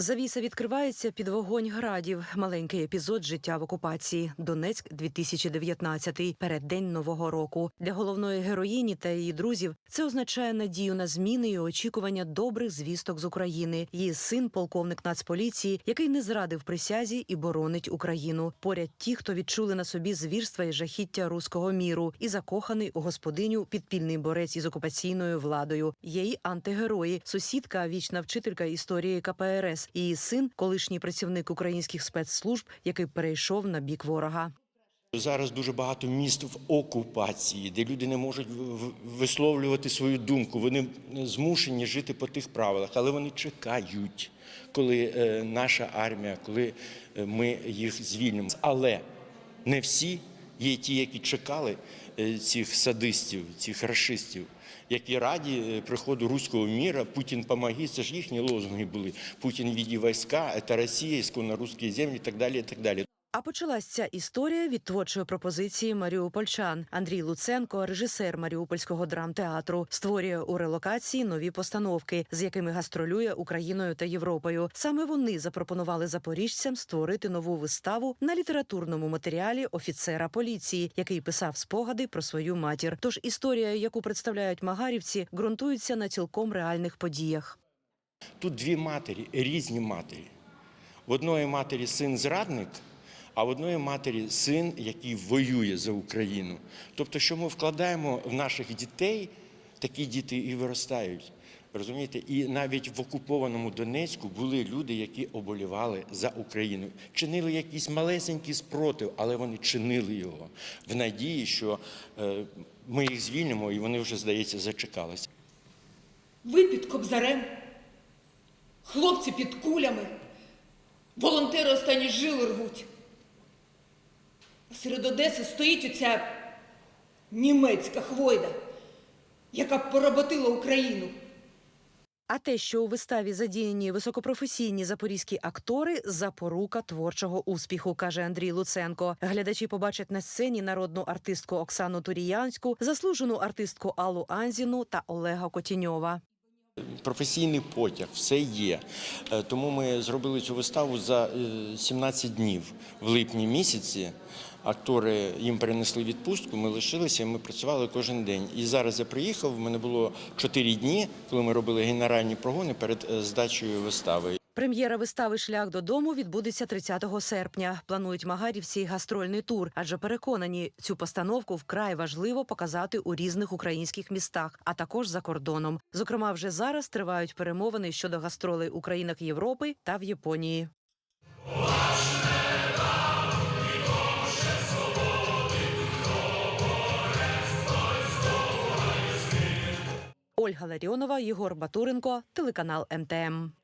Завіса відкривається під вогонь градів. Маленький епізод життя в окупації. Донецьк 2019 переддень нового року. Для головної героїні та її друзів це означає надію на зміни і очікування добрих звісток з України. Її син, полковник Нацполіції, який не зрадив присязі і боронить Україну. Поряд ті, хто відчули на собі звірства і жахіття руського міру, і закоханий у господиню підпільний борець із окупаційною владою. Є й антигерої, сусідка, вічна вчителька історії КПРС. Її син, колишній працівник українських спецслужб, який перейшов на бік ворога. Зараз дуже багато міст в окупації, де люди не можуть висловлювати свою думку. Вони змушені жити по тих правилах, але вони чекають, коли е, наша армія, коли е, ми їх звільнимо. Але не всі є ті, які чекали е, цих садистів, цих рашистів. Які раді е, приходу руського міра, Путін помоги, це ж їхні лозунги були. Путін віді війська, це Росія, ісконно русські землі і так далі. І так далі. А почалась ця історія від творчої пропозиції маріупольчан. Андрій Луценко, режисер Маріупольського драмтеатру, створює у релокації нові постановки, з якими гастролює Україною та Європою. Саме вони запропонували запоріжцям створити нову виставу на літературному матеріалі офіцера поліції, який писав спогади про свою матір. Тож історія, яку представляють магарівці, ґрунтується на цілком реальних подіях. Тут дві матері, різні матері. В одної матері син зрадник, а в одної матері син, який воює за Україну. Тобто, що ми вкладаємо в наших дітей, такі діти і виростають. Розумієте, і навіть в окупованому Донецьку були люди, які оболівали за Україну, чинили якийсь малесенький спротив, але вони чинили його в надії, що е, ми їх звільнимо, і вони вже, здається, зачекалися. Ви під кобзарем, хлопці під кулями, волонтери останні жили рвуть. Серед Одеси стоїть оця німецька хвойда, яка поработила Україну. А те, що у виставі задіяні високопрофесійні запорізькі актори, запорука творчого успіху, каже Андрій Луценко. Глядачі побачать на сцені народну артистку Оксану Туріянську, заслужену артистку Аллу Анзіну та Олега Котіньова. Професійний потяг, все є. Е, Тому ми зробили цю виставу за е, 17 днів в липні місяці. Актори їм перенесли відпустку, ми лишилися, ми працювали кожен день. І зараз я приїхав. в мене було 4 дні, коли ми робили генеральні прогони перед е, здачею вистави. Прем'єра вистави Шлях додому відбудеться 30 серпня. Планують магарівці гастрольний тур, адже переконані, цю постановку вкрай важливо показати у різних українських містах, а також за кордоном. Зокрема, вже зараз тривають перемовини щодо гастролей у країнах Європи та в Японії. Ольга Ларіонова, Єгор Батуренко, телеканал МТМ.